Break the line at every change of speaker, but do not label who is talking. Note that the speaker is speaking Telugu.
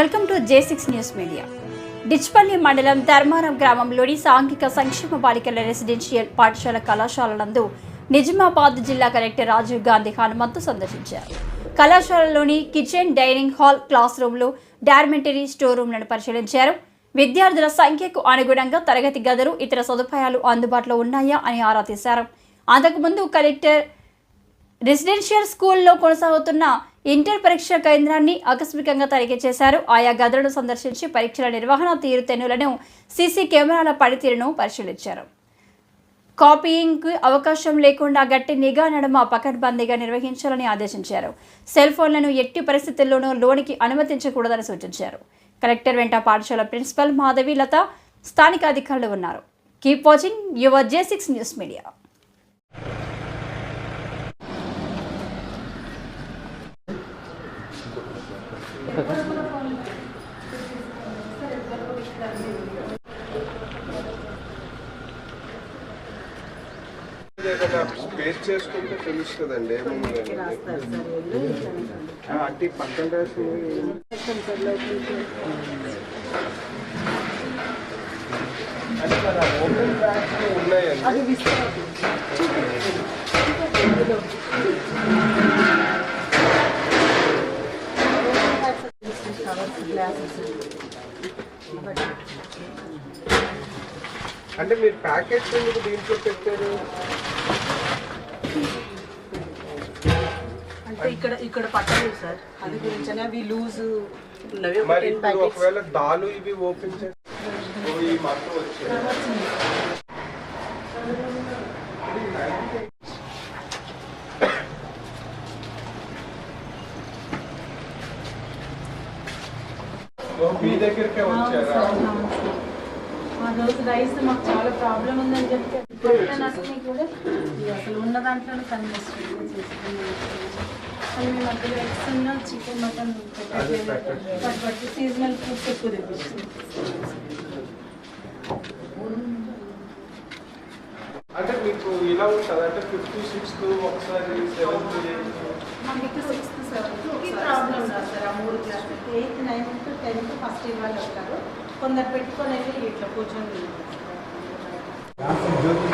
Welcome to J six news media. Dichpally మండలం ధర్మారం గ్రామంలోని సాంఘిక సంక్షేమ బాలికల రెసిడెన్షియల్ పాఠశాల కళాశాల నందు నిజామాబాద్ జిల్లా కలెక్టర్ రాజీవ్ గాంధీ హనుమంతు సందర్శించారు. కళాశాలలోని కిచెన్ డైనింగ్ హాల్ క్లాస్ రూమ్లు డార్మెంటరీ స్టోర్ రూమ్లను పరిశీలించారు. విద్యార్థుల సంఖ్యకు అనుగుణంగా తరగతి గదులు ఇతర సదుపాయాలు అందుబాటులో ఉన్నాయా అని ఆరా తీశారు. అంతకుముందు కలెక్టర్ రెసిడెన్షియల్ స్కూల్లో కొనసాగుతున్న ఇంటర్ పరీక్ష కేంద్రాన్ని ఆకస్మికంగా తనిఖీ చేశారు. ఆయా గదులను సందర్శించి పరీక్షల నిర్వహణ తీరుతెన్నులను సీసీ కెమెరాల పనితీరును పరిశీలించారు. కాపీయింగ్కు అవకాశం లేకుండా గట్టి నిఘా నడుమ పకడ్బందీగా నిర్వహించాలని ఆదేశించారు. సెల్ ఫోన్లను ఎట్టి పరిస్థితుల్లోనూ లోనికి అనుమతించకూడదని సూచించారు. కలెక్టర్ వెంట పాఠశాల ప్రిన్సిపల్ మాధవి లత స్థానిక అధికారులు ఉన్నారు. Keep watching your J six news media.
Space చేసుకుంటే తెలుస్తుందండి. ఏముంది అంటే పక్కన రాసింది అంటే అంటే మీరు ప్యాకెట్ ఎందుకు దీంట్లో పెట్టారు?
అంటే ఇక్కడ ఇక్కడ పట్టలేదు సార్. అది గురించి అవి లూజ్ ఉన్నవి
మరి ఇప్పుడు ఒకవేళ దాలు ఇవి ఓపెన్ చేసి ఈ మొత్తం వచ్చాయి మీ దగ్గరికే వచ్చారా?
ఆ రోజు రైస్ మాకు చాలా ప్రాబ్లం ఉందని పట్టణ అసలు కూడా అసలు ఉన్న దాంట్లోనే చేసుకున్నాం కానీ మేము మధ్యలో ఎగ్స్ ఉన్న చికెన్ మటన్ బట్టి సీజనల్ ఫుడ్స్ ఎక్కువ తెప్పిస్తుంది
అంటే మీకు ఇలా ఉంటుంది? అంటే ఫిఫ్త్ సిక్స్త్ ఒకసారి సెవెంత్
ఇక్కడ సిక్స్త్ సెవెంత్
ప్రాబ్లం సార్ ఆ మూడు class eighth ninth tenth first year వాళ్ళు వస్తారు. కొందరు పెట్టుకొని వెళ్ళి ఇట్లా కూర్చొని
జ్యోతి